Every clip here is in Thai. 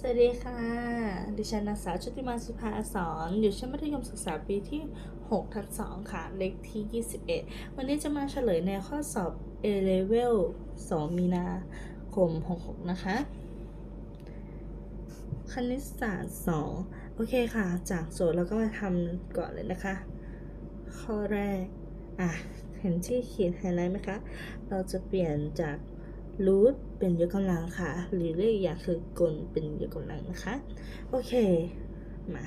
สวัสดีค่ะ ดิฉันนางสาวชุติมาสุภาสอนอยู่ชั้นมัธยมศึกษาปีที่ 6 ทับ2ค่ะ เลขที่ 21 วันนี้จะมาเฉลยในข้อสอบ A Level 2 มีนาคม 66 นะคะ คณิตศาสตร์ 2 โอเคค่ะ จากโจทย์เราก็มาทำก่อนเลยนะคะ ข้อแรก อะ เห็นที่เขียนไฮไลท์ไหมคะ เราจะเปลี่ยนจาก รูทเป็นยกกำลังค่ะ หรือเรียกอย่างคือกลเป็นยกกำลังนะคะ โอเค มา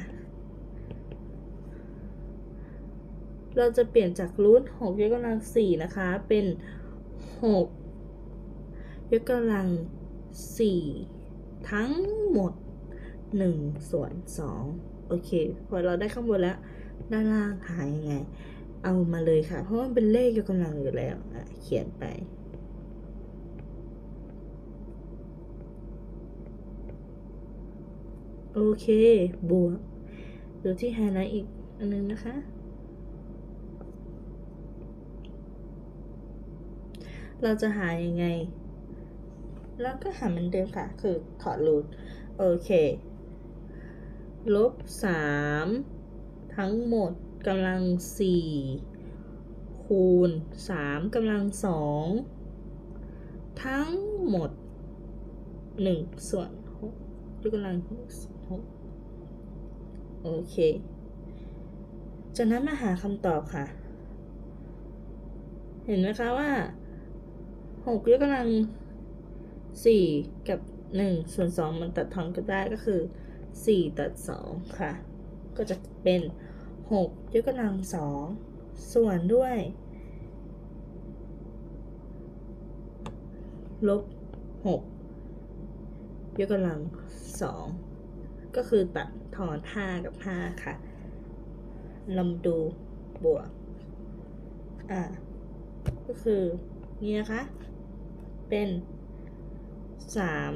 เราจะเปลี่ยนจากรูทหกยกกำลังสี่นะคะ เป็นหกยกกำลังสี่ทั้งหมดหนึ่งส่วนสองโอเค พอเราได้ข้างบนแล้ว ด้านล่างหายยังไง เอามาเลยค่ะ เพราะว่ามันเป็นเลขยกกำลังอยู่แล้วอะเขียนไป โอเค บวกดูที่ไฮไลท์อีกอันนึงนะคะ เราจะหายังไง แล้วก็หาเหมือนเดิมค่ะ คือถอดรูทโอเคลบสามทั้งหมดกำลังสี่คูณสามกำลังสองทั้งหมดหนึ่งส่วน ยกกำลังหกโอเค จากนั้นมาหาคำตอบค่ะ เห็นไหมคะว่าหกยกกำลังสี่กับหนึ่งส่วนสองมันตัดทอนกันได้ก็คือสี่ตัดสองค่ะ ก็จะเป็นหกยกกำลังสองส่วนด้วยลบหก ยกกำลังสองก็คือตัดทอนห้ากับห้าค่ะลำดูบวก อ่า ก็คือนี่นะคะ เป็นสาม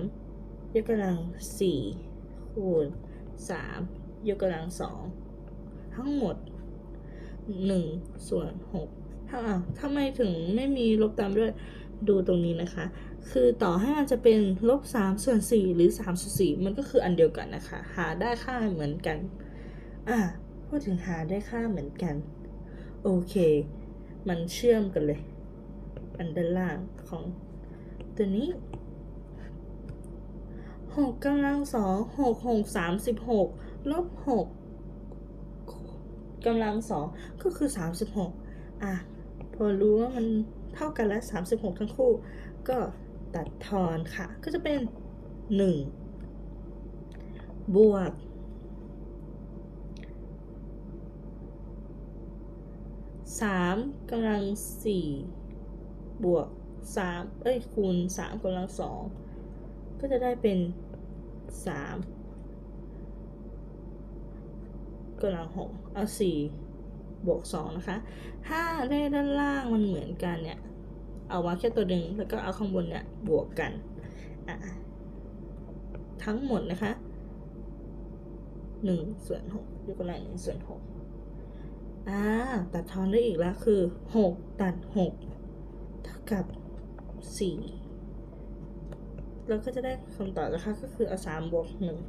ยกกำลังสี่คูณสามยกกำลังสองทั้งหมดหนึ่งส่วนหกถ้าอะทำไมถึงไม่มีลบตามด้วย ดูตรงนี้นะคะ คือต่อให้มันจะเป็นลบสามส่วนสี่หรือสามส่วนสี่มันก็คืออันเดียวกันนะคะ หาได้ค่าเหมือนกัน อะพูดถึงหาได้ค่าเหมือนกัน โอเค มันเชื่อมกันเลย อันด้านล่างของตัวนี้หกกำลังสองหกหกสามสิบหกลบหกกำลังสองก็คือสามสิบหกอะ พอรู้ว่ามัน เท่ากันแล้วสามสิบหกทั้งคู่ ก็ตัดทอนค่ะ ก็จะเป็นหนึ่งบวกสามกำลังสี่บวกสามเอ้ย คูณสามกำลังสองก็จะได้เป็นสามกำลังหกเอาสี่ บวกสองนะคะถ้าได้ด้านล่างมันเหมือนกันเนี่ย เอามาแค่ตัวหนึ่งแล้วก็เอาข้างบนเนี่ยบวกกันอะทั้งหมดนะคะหนึ่งส่วนหกยกกำลังหนึ่งส่วนหกอ่าตัดทอนได้อีกแล้วคือหกตัดหกเท่ากับสี่เราก็จะได้คำตอบนะคะก็คือเอาสามบวกหนึ่ง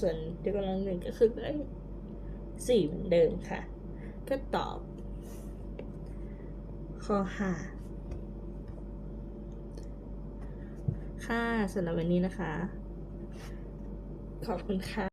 ส่วนยกกำลังหนึ่งก็คือได้สี่เหมือนเดิมค่ะ ก็ตอบ ข้อห้าค่ะสำหรับวันนี้นะคะ ขอบคุณค่ะ